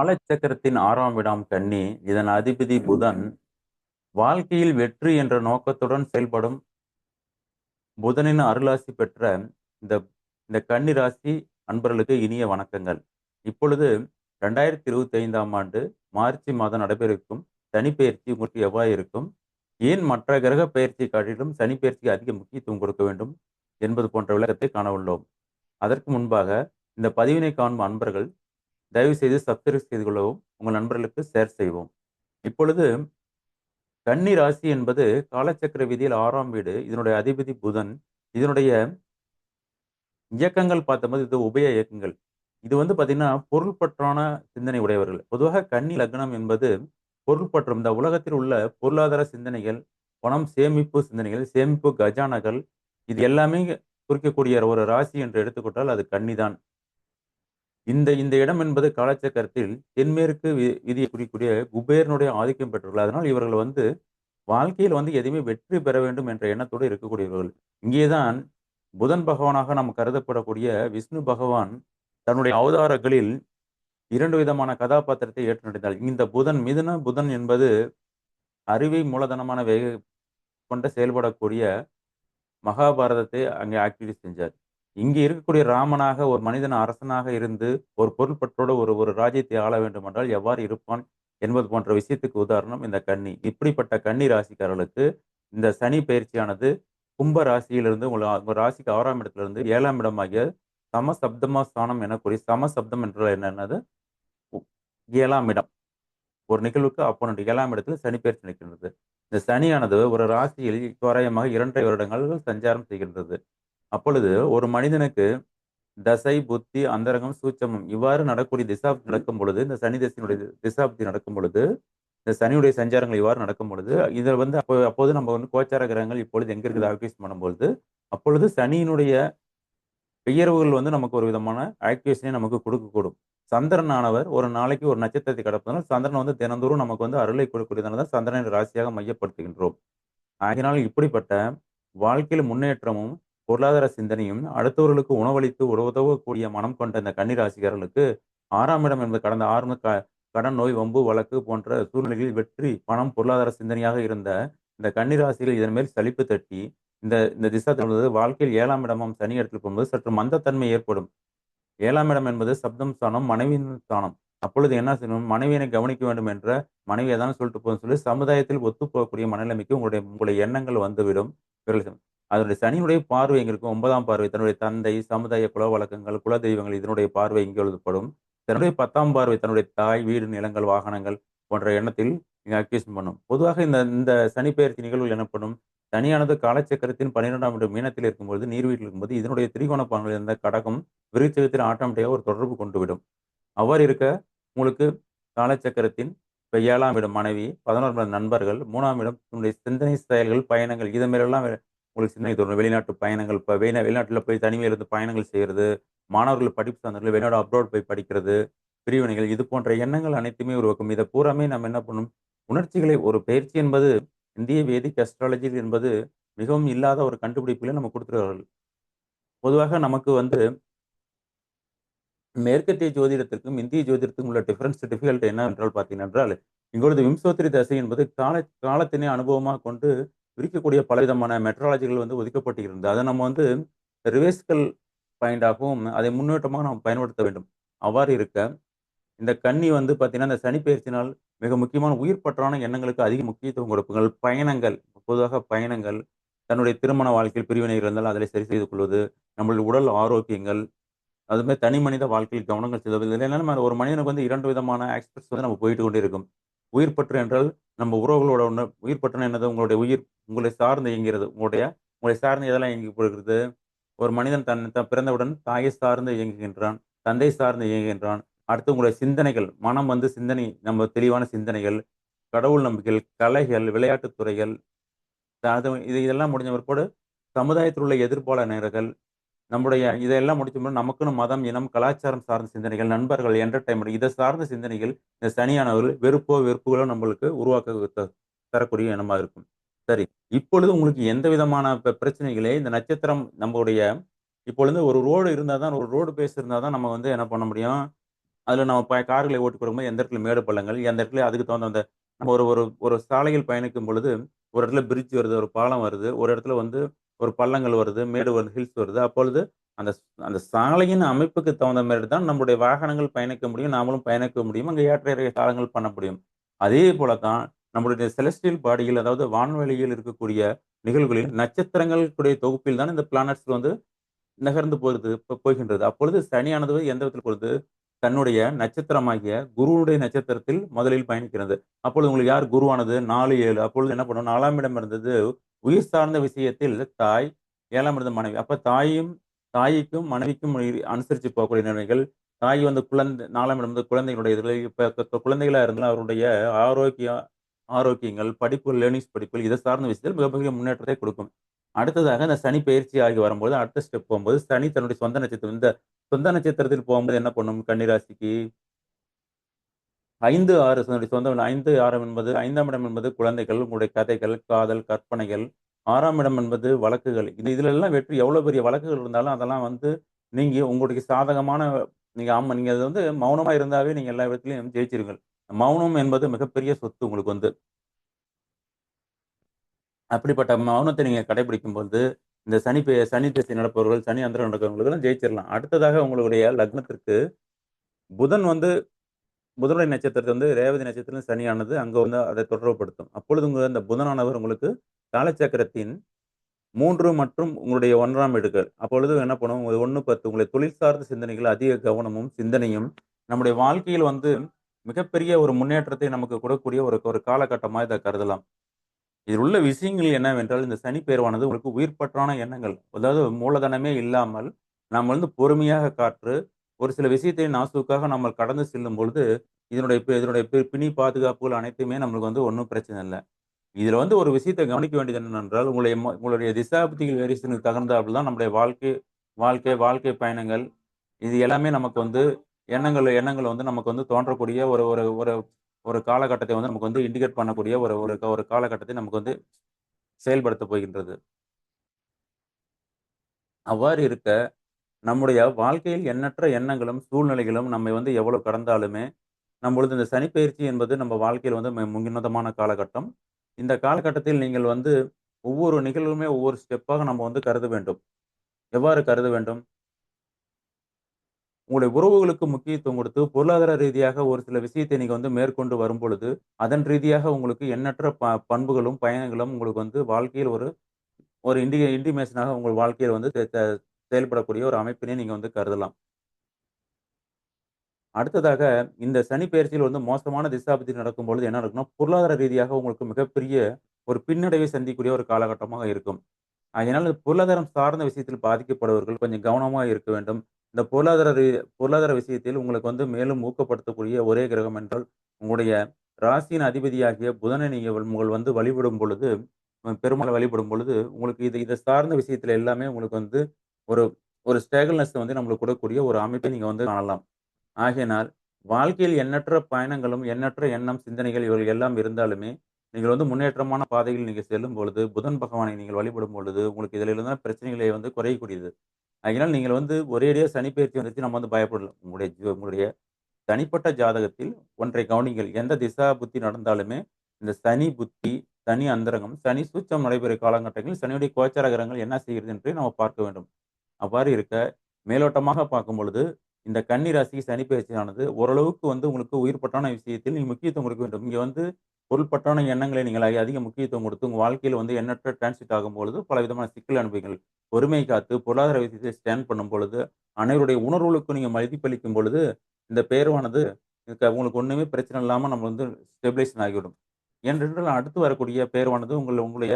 காலச்சக்கரத்தின் ஆறாம் விடாம் கன்னி. இதன் அதிபதி புதன் வாழ்க்கையில் வெற்றி என்ற நோக்கத்துடன் செயல்படும் புதனின் அருளாசி பெற்ற இந்த இந்த கன்னி ராசி அன்பர்களுக்கு இனிய வணக்கங்கள். இப்பொழுது ரெண்டாயிரத்தி இருபத்தி ஐந்தாம் ஆண்டு மார்ச் மாதம் நடைபெறும் சனிப்பெயர்ச்சி உங்களுக்கு எவ்வாறு இருக்கும்? ஏன் மற்ற கிரக பயிற்சி காட்டிலும் சனிப்பெயர்ச்சிக்கு அதிக முக்கியத்துவம் கொடுக்க வேண்டும் என்பது போன்ற விளக்கத்தை காண உள்ளோம். அதற்கு முன்பாக இந்த பதிவினை காணும் அன்பர்கள் தயவு செய்து சப்ஸ்கிரைப் செய்து கொள்ளவும் உங்கள் நண்பர்களுக்கு ஷேர் செய்வோம் இப்பொழுது கன்னி ராசி என்பது காலச்சக்கர விதியில் ஆறாம் வீடு இதனுடைய அதிபதி புதன் இதனுடைய இயக்கங்கள் பார்த்தபோது இது உபய இயக்கங்கள். இது வந்து பார்த்தீங்கன்னா பொருள்பற்றான சிந்தனை உடையவர்கள். பொதுவாக கன்னி லக்னம் என்பது பொருள்பற்றும் இந்த உலகத்தில் உள்ள பொருளாதார சிந்தனைகள் பணம் சேமிப்பு சிந்தனைகள் சேமிப்பு கஜானகள் இது எல்லாமே குறிக்கக்கூடிய ஒரு ராசி என்று எடுத்துக்கொண்டால் அது கன்னிதான். இந்த இந்த இடம் என்பது காலச்சக்கரத்தில் தென்மேற்கு விதியை குறிக்கூடிய குபேரனுடைய ஆதிக்கம் பெற்றுள்ளது அதனால் இவர்கள் வந்து வாழ்க்கையில் வந்து எதையுமே வெற்றி பெற வேண்டும் என்ற எண்ணத்தோடு இருக்கக்கூடியவர்கள். இங்கேதான் புதன் பகவானாக நாம் கருதப்படக்கூடிய விஷ்ணு பகவான் தன்னுடைய அவதாரங்களில் இரண்டு விதமான கதாபாத்திரத்தை ஏற்று நடித்தார். இந்த புதன் மிதுன புதன் என்பது அறிவை மூலதனமான வேக கொண்ட செயல்படக்கூடிய மகாபாரதத்தை அங்கே ஆக்டிவிட்டி செஞ்சார். இங்கே இருக்கக்கூடிய ராமனாக ஒரு மனிதன் அரசனாக இருந்து ஒரு பொருள்பற்றோடு ஒரு ஒரு ராஜ்யத்தை ஆள வேண்டும் என்றால் எவ்வாறு இருப்பான் என்பது போன்ற விஷயத்துக்கு உதாரணம் இந்த கன்னி. இப்படிப்பட்ட கன்னி ராசிக்காரர்களுக்கு இந்த சனி பயிற்சியானது கும்ப ராசியிலிருந்து உங்கள் ராசிக்கு ஆறாம் இடத்திலிருந்து ஏழாம் இடமாகிய சமசப்தமா ஸ்தானம் எனக்கூடிய சமசப்தம் என்றால் என்னென்னது ஏழாம் இடம். ஒரு நிகழ்வுக்கு அப்போனண்ட் ஏழாம் இடத்துல சனி பயிற்சி நிற்கின்றது. இந்த சனியானது ஒரு ராசியில் தோராயமாக இரண்டரை வருடங்கள் சஞ்சாரம் செய்கின்றது. அப்பொழுது ஒரு மனிதனுக்கு தசை புத்தி அந்தரங்கம் சூச்சமம் இவ்வாறு நடக்கூடிய திசாப்தி நடக்கும் பொழுது இந்த சனி தசையினுடைய திசாப்தி நடக்கும் பொழுது இந்த சனியுடைய சஞ்சாரங்கள் இவ்வாறு நடக்கும் பொழுது இதில் வந்து அப்போ அப்போது நம்ம வந்து கோச்சார கிரகங்கள் இப்பொழுது எங்க இருக்குது ஆக்டிவேஷன் பண்ணும்பொழுது அப்பொழுது சனியினுடைய பெயர்வுகள் வந்து நமக்கு ஒரு விதமான ஆக்டிவேஷனை நமக்கு கொடுக்கக்கூடும். சந்திரன் ஆனவர் ஒரு நாளைக்கு ஒரு நட்சத்திரத்தை கடப்பதனால் சந்திரன் வந்து தினந்தோறும் நமக்கு வந்து அருளை கொடுக்கக்கூடியதான சந்திரனின் ராசியாக மையப்படுத்துகின்றோம். ஆகினால் இப்படிப்பட்ட வாழ்க்கையில் முன்னேற்றமும் பொருளாதார சிந்தனையும் அடுத்தவர்களுக்கு உணவளித்து உதவக்கூடிய மனம் கொண்ட இந்த கன்னிராசிகாரர்களுக்கு ஆறாம் இடம் என்பது கடந்த ஆறு கடன் நோய் வம்பு வழக்கு போன்ற சூழ்நிலைகளில் வெற்றி பணம் பொருளாதார சிந்தனையாக இருந்த இந்த கன்னிராசிகள் இதன் மேல் சலிப்பு தட்டி இந்த இந்த திசா தழுவது வாழ்க்கையில் ஏழாம் இடமும் சனி இடத்தில் போகும்போது சற்று மந்தத்தன்மை ஏற்படும். ஏழாம் இடம் என்பது சப்தம் ஸ்தானம் மனைவியின் ஸ்தானம். அப்பொழுது என்ன செய்யணும்? மனைவியினை கவனிக்க வேண்டும் என்ற மனைவியை தான் சொல்லிட்டு போகும் சொல்லி சமுதாயத்தில் ஒத்து போகக்கூடிய மனநிலைமைக்கு உங்களுடைய உங்களுடைய எண்ணங்கள் வந்துவிடும். அதனுடைய சனியுடைய பார்வை எங்க இருக்கும்? ஒன்பதாம் பார்வை. தன்னுடைய தந்தை சமுதாய குல வழக்கங்கள் குல தெய்வங்கள் இதனுடைய பார்வை இங்கே எழுதப்படும். தன்னுடைய பத்தாம் பார்வை தன்னுடைய தாய் வீடு நிலங்கள் வாகனங்கள் போன்ற எண்ணத்தில் இங்கே அக்யூஷன் பண்ணும். பொதுவாக இந்த இந்த சனி பெயர்ச்சி நிகழ்வுகள் எனப்படும் சனியானது காலச்சக்கரத்தின் பன்னிரெண்டாம் இடம் மீனத்தில் இருக்கும்போது நீர் வீட்டில் இருக்கும்போது இதனுடைய திரிகோண பான்கள் இருந்த கடகம் விருச்சகத்தில் ஆட்டோமேட்டிக்காக ஒரு தொடர்பு கொண்டு விடும். அவ்வாறு இருக்க உங்களுக்கு காலச்சக்கரத்தின் இப்போ ஏழாம் இடம் மனைவி பதினோராம் இடம் நண்பர்கள் மூணாம் இடம் உங்களுடைய சிந்தனை செயல்கள் பயணங்கள் இது மாதிரிலாம் உங்களுக்கு சிந்தனை தோணும் வெளிநாட்டு பயணங்கள்? இப்போ வெளி வெளிநாட்டில் போய் தனிமையில் இருந்து பயணங்கள் செய்கிறது மாணவர்கள் படிப்பு சார்ந்தவர்கள் வெளிநாடு அப்ரோட் போய் படிக்கிறது பிரிவினைகள் இது போன்ற எண்ணங்கள் அனைத்துமே உருவாக்கும். இதை பூராமே நம்ம என்ன பண்ணும்? உணர்ச்சிகளை ஒரு பயிற்சி என்பது இந்திய வேதிக் அஸ்ட்ராலஜி என்பது மிகவும் இல்லாத ஒரு கண்டுபிடிப்புகளை நம்ம கொடுத்துருவார்கள் பொதுவாக நமக்கு வந்து மேற்கத்திய ஜோதிடத்திற்கும் இந்திய ஜோதிடத்துக்கும் உள்ள டிஃபரன்ஸ் டிஃபிகல்ட் என்ன என்றால் பார்த்தீங்கன்னா என்றால் இங்கொழுது விம்சோத்திரி தசை என்பது கால காலத்தினை அனுபவமாக கொண்டு பிரிக்கக்கூடிய பலவிதமான மெட்ராலஜிகள் வந்து ஒதுக்கப்பட்டு இருந்தது அதை நம்ம வந்து ரிவேஸ்கல் பாயிண்டாகவும் அதை முன்னேற்றமாக நாம் பயன்படுத்த வேண்டும். அவ்வாறு இருக்க இந்த கன்னி வந்து பார்த்தீங்கன்னா இந்த சனிப்பெயர்ச்சினால் மிக முக்கியமான உயிர் பற்றான எண்ணங்களுக்கு அதிக முக்கியத்துவம் கொடுப்புங்கள் பயணங்கள் பொதுவாக பயணங்கள் தன்னுடைய திருமண வாழ்க்கையில் பிரிவினைகள் இருந்தால் அதில் சரி செய்து கொள்வது நம்மளுடைய உடல் ஆரோக்கியங்கள் அதுமாதிரி தனி மனித வாழ்க்கையில் கவனங்கள் செய்வது இதில் ஒரு மனிதனுக்கு வந்து இரண்டு விதமான ஆக்ஸ்பெக்ட்ஸ் வந்து நம்ம போயிட்டு கொண்டே இருக்கும் உயிர் பற்று என்றால் நம்ம உறவுகளோட ஒன்று உயிர் பற்றுன என்னது உங்களுடைய உயிர் உங்களை சார்ந்து இயங்கிறது உங்களுடைய உங்களை சார்ந்து எதெல்லாம் இயங்கி போகிறது? ஒரு மனிதன் தன் பிறந்தவுடன் தாயை சார்ந்து இயங்குகின்றான் தந்தை சார்ந்து இயங்குகின்றான். அடுத்து உங்களுடைய சிந்தனைகள் மனம் வந்து சிந்தனை நம்ம தெளிவான சிந்தனைகள் கடவுள் நம்பிக்கைகள் கலைகள் விளையாட்டுத் துறைகள் இது இதெல்லாம் முடிஞ்ச பிற்பாடு சமுதாயத்தில் உள்ள எதிர்ப்பாளர்கள் நம்முடைய இதையெல்லாம் முடிச்ச நமக்குன்னு மதம் இனம் கலாச்சாரம் சார்ந்த சிந்தனைகள் நண்பர்கள் என்டர்டைன்மெண்ட் இதை சார்ந்த சிந்தனைகள் இந்த சனியானவர்கள் வெறுப்போ வெறுப்புகளோ நம்மளுக்கு உருவாக்க தரக்கூடிய இனமா இருக்கும். சரி இப்பொழுது உங்களுக்கு எந்த விதமான பிரச்சனைகளே இந்த நட்சத்திரம் நம்மளுடைய இப்பொழுது ஒரு ரோடு இருந்தால் தான் ஒரு ரோடு பேஸ் இருந்தால் தான் நம்ம வந்து என்ன பண்ண முடியும்? அதில் நம்ம ப கார்களை ஓட்டி கொடுக்கும்போது எந்த இடத்துல மேடு பள்ளங்கள், எந்த இடத்துல அதுக்கு தகுந்த அந்த நம்ம ஒரு ஒரு ஒரு சாலையில் பயணிக்கும் பொழுது, ஒரு இடத்துல பிரிட்ஜ் வருது, ஒரு பாலம் வருது, ஒரு இடத்துல வந்து ஒரு பள்ளங்கள் வருது, மேடு வருது, ஹில்ஸ் வருது. அப்பொழுது அந்த அந்த சாலையின் அமைப்புக்கு தகுந்த மாதிரி தான் நம்முடைய வாகனங்கள் பயணிக்க முடியும். நாமளும் பயணிக்க முடியும். அங்கே ஏற்ற காலங்கள் பண்ண முடியும். அதே போல தான் நம்முடைய செலஸ்டியல் பாடியில் அதாவது வான்வெளியில் இருக்கக்கூடிய நிகழ்வுகளில் நட்சத்திரங்களுடைய தொகுப்பில் தான் இந்த பிளானட்ஸ் வந்து நகர்ந்து போகிறது போகின்றது. அப்பொழுது சனியானது எந்த விதத்தில் பொழுது தன்னுடைய நட்சத்திரமாகிய குருவுடைய நட்சத்திரத்தில் முதலில் பயணிக்கிறது. அப்பொழுது உங்களுக்கு யார் குருவானது 4, 7 அப்பொழுது என்ன பண்ணும் நாலாம் இடம் இருந்தது உயிர் சார்ந்த விஷயத்தில் தாய், ஏழாம் இருந்த மனைவி. அப்ப தாயும் தாய்க்கும், மனைவிக்கும் அனுசரிச்சு போகக்கூடிய நிலைமைகள், தாய் வந்து குழந்தை நாலாம் இடம் வந்து குழந்தைகளுடைய இப்ப குழந்தைகளா இருந்தாலும் அவருடைய ஆரோக்கியம் ஆரோக்கியங்கள், படிப்பு, லேர்னிங்ஸ் படிப்புகள் இதை சார்ந்த விஷயத்தில் மிகப்பெரிய முன்னேற்றத்தை கொடுக்கும். அடுத்ததாக இந்த சனி பயிற்சி ஆகி வரும்போது அடுத்த ஸ்டெப் போகும்போது சனி தன்னுடைய சொந்த நட்சத்திரம் இந்த சொந்த நட்சத்திரத்தில் போகும்போது என்ன பண்ணும் கன்னிராசிக்கு ஐந்து ஆறு தன்னுடைய சொந்த 5, 6 என்பது ஐந்தாம் இடம் என்பது குழந்தைகள், உங்களுடைய கதைகள், காதல், கற்பனைகள். ஆறாம் இடம் என்பது வழக்குகள். இது இதுல எல்லாம் வெற்றி எவ்வளவு பெரிய வழக்குகள் இருந்தாலும் அதெல்லாம் வந்து நீங்க உங்களுடைய சாதகமான நீங்க ஆமாம் நீங்கள் அது வந்து மௌனமா இருந்தாவே நீங்கள் எல்லா இடத்துலையும் ஜெயிச்சிருங்கள் மௌனம் என்பது மிகப்பெரிய சொத்து உங்களுக்கு வந்து. அப்படிப்பட்ட மௌனத்தை நீங்கள் கடைபிடிக்கும் பொழுது, இந்த சனி பெ சனி திசை நடப்பவர்கள், சனி அந்தரம் நடக்கிறவங்களுக்கெல்லாம் ஜெயிச்சிடலாம் அடுத்ததாக உங்களுடைய லக்னத்திற்கு புதன் வந்து புதனுடைய நட்சத்திரத்தை வந்து ரேவதி நட்சத்திரம் சனியானது அங்கே வந்து அதை தொடர்புப்படுத்தும் அப்பொழுது உங்கள் அந்த புதனானவர் உங்களுக்கு காலச்சக்கரத்தின் மூன்று மற்றும் உங்களுடைய ஒன்றாம் எடுக்கல் அப்பொழுது என்ன பண்ணும் 1, 10 உங்களுடைய தொழில் சார்ந்த சிந்தனைகள் அதிக கவனமும், சிந்தனையும் நம்முடைய வாழ்க்கையில் வந்து மிகப்பெரிய ஒரு முன்னேற்றத்தை நமக்கு கொடுக்கக்கூடிய ஒரு ஒரு காலகட்டமாக இதை கருதலாம். இதில் உள்ள விஷயங்கள் என்னவென்றால், இந்த சனி பெயர்வானது உங்களுக்கு உயிர்ப்பற்றான எண்ணங்கள். அதாவது மூலதனமே இல்லாமல், நாம் வந்து பொறுமையாக காற்று, ஒரு சில விஷயத்தை நாசுக்காக நம்ம கடந்து செல்லும் பொழுது, இதனுடைய இதனுடைய பிணி பாதுகாப்புகள் அனைத்துமே நம்மளுக்கு வந்து ஒன்றும் பிரச்சனை இல்லை இதில் வந்து ஒரு விஷயத்தை கவனிக்க வேண்டியது என்னென்றால் உங்களுடைய ம உங்களுடைய திசாபுத்திகள் வேரியேஷனுக்கு தகுந்தாப்புல தான் நம்முடைய வாழ்க்கை வாழ்க்கை வாழ்க்கை பயணங்கள், இது எல்லாமே நமக்கு வந்து எண்ணங்கள் எண்ணங்கள் வந்து நமக்கு வந்து தோன்றக்கூடிய ஒரு ஒரு ஒரு ஒரு காலகட்டத்தை வந்து நமக்கு வந்து இண்டிகேட் பண்ணக்கூடிய ஒரு ஒரு ஒரு காலகட்டத்தை நமக்கு வந்து செயல்படுத்த போகின்றது. அவ்வாறு இருக்க, நம்முடைய வாழ்க்கையில் எண்ணற்ற எண்ணங்களும், சூழ்நிலைகளும் நம்மை வந்து எவ்வளவு கடந்தாலுமே, நம்மளது இந்த சனி என்பது நம்ம வாழ்க்கையில் வந்து முன்னதமான காலகட்டம். இந்த காலகட்டத்தில் நீங்கள் வந்து ஒவ்வொரு நிகழ்வுமே ஒவ்வொரு ஸ்டெப்பாக நம்ம வந்து கருத வேண்டும். எவ்வாறு கருத வேண்டும்? உங்களுடைய உறவுகளுக்கு முக்கியத்துவம் கொடுத்து, பொருளாதார ரீதியாக ஒரு சில விஷயத்தை நீங்க வந்து மேற்கொண்டு வரும்பொழுது, அதன் ரீதியாக உங்களுக்கு எண்ணற்ற ப பண்புகளும், பயணங்களும் உங்களுக்கு வந்து வாழ்க்கையில் ஒரு ஒரு இன்டி இண்டிமேஷனாக உங்கள் வாழ்க்கையில் வந்து செயல்படக்கூடிய ஒரு அமைப்பினை நீங்க வந்து கருதலாம். அடுத்ததாக இந்த சனி பயிற்சியில் வந்து மோசமான திசாபுத்தி நடக்கும்பொழுது என்ன நடக்கும்னா, பொருளாதார ரீதியாக உங்களுக்கு மிகப்பெரிய ஒரு பின்னடைவை சந்திக்கக்கூடிய ஒரு காலகட்டமாக இருக்கும். அதனால் பொருளாதாரம் சார்ந்த விஷயத்தில் பாதிக்கப்படுபவர்கள் கொஞ்சம் கவனமாக இருக்க வேண்டும். இந்த பொருளாதார ரீ பொருளாதார விஷயத்தில் உங்களுக்கு வந்து மேலும் ஊக்கப்படுத்தக்கூடிய ஒரே கிரகம் என்றால், உங்களுடைய ராசியின் அதிபதியாகிய புதனை நீங்கள் உங்கள் வந்து வழிபடும் பொழுது, பெருமாளை வழிபடும் பொழுது, உங்களுக்கு இது இதை சார்ந்த விஷயத்துல எல்லாமே உங்களுக்கு வந்து ஒரு ஒரு ஸ்டேகல்னஸ் வந்து நம்மளுக்கு கொடுக்கக்கூடிய ஒரு அமைப்பை நீங்க வந்து காணலாம். ஆகையினால் வாழ்க்கையில் எண்ணற்ற பயணங்களும், எண்ணற்ற எண்ணம், சிந்தனைகள் இவைகள் எல்லாம் இருந்தாலுமே, நீங்கள் வந்து முன்னேற்றமான பாதையில் நீங்கள் செல்லும் பொழுது, புதன் பகவானை நீங்கள் வழிபடும் பொழுது, உங்களுக்கு இதிலிருந்து பிரச்சனைகளை வந்து குறையக்கூடியது. அதனால் நீங்கள் வந்து ஒரேடியாக சனி பெயர்ச்சி வந்துருச்சு நம்ம வந்து பயப்படலாம் உங்களுடைய உங்களுடைய தனிப்பட்ட ஜாதகத்தில் ஒன்றை கவனிங்கள் எந்த திசா புத்தி நடந்தாலுமே, இந்த சனி புத்தி, சனி அந்தரங்கம், சனி சூச்சம் நடைபெறும் காலகட்டங்களில் சனியுடைய கோச்சார கிரகங்கள் என்ன செய்கிறது என்று நம்ம பார்க்க வேண்டும். அவ்வாறு இருக்க, மேலோட்டமாக பார்க்கும் பொழுது, இந்த கன்னி ராசிக்கு சனி பயிற்சியானது ஓரளவுக்கு வந்து உங்களுக்கு உயிர்பட்டான விஷயத்தில் நீங்கள் முக்கியத்துவம் கொடுக்க வேண்டும். இங்கே வந்து பொருள்பட்டான எண்ணங்களை நீங்கள் அதிக முக்கியத்துவம் கொடுத்து, உங்கள் வாழ்க்கையில் வந்து எண்ணற்ற டிரான்சிட் ஆகும்பொழுது, பலவிதமான சிக்கல் அனுபவங்கள், பொறுமை காத்து, பொருளாதார விஷயத்தை ஸ்டாண்ட் பண்ணும் பொழுது, அனைவருடைய உணர்வுகளுக்கும் நீங்கள் மதிப்பளிக்கும் பொழுது, இந்த பெயர்வானது உங்களுக்கு ஒன்றுமே பிரச்சனை இல்லாமல் நம்ம வந்து ஸ்டெபிலைசன் ஆகிவிடும். ஏனென்றால் அடுத்து வரக்கூடிய பெயர்வானது உங்கள் உங்களுடைய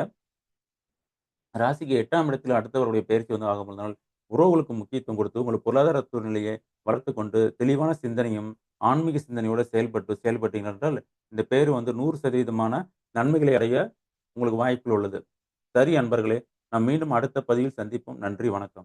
ராசிக்கு எட்டாம் இடத்தில் அடுத்தவருடைய பெயர்ச்சி வந்து ஆகும்போதனால், உறவுகளுக்கு முக்கியத்துவம் கொடுத்து, உங்கள் பொருளாதார சூழ்நிலையை வளர்த்து கொண்டு, தெளிவான சிந்தனையும், ஆன்மீக சிந்தனையோடு செயல்பட்டு செயல்பட்டீங்க என்றால், இந்த பெயர் வந்து 100% நன்மைகளை அடைய உங்களுக்கு வாய்ப்புகள் உள்ளது. சரி அன்பர்களே, நாம் மீண்டும் அடுத்த பதிவில் சந்திப்போம். நன்றி, வணக்கம்.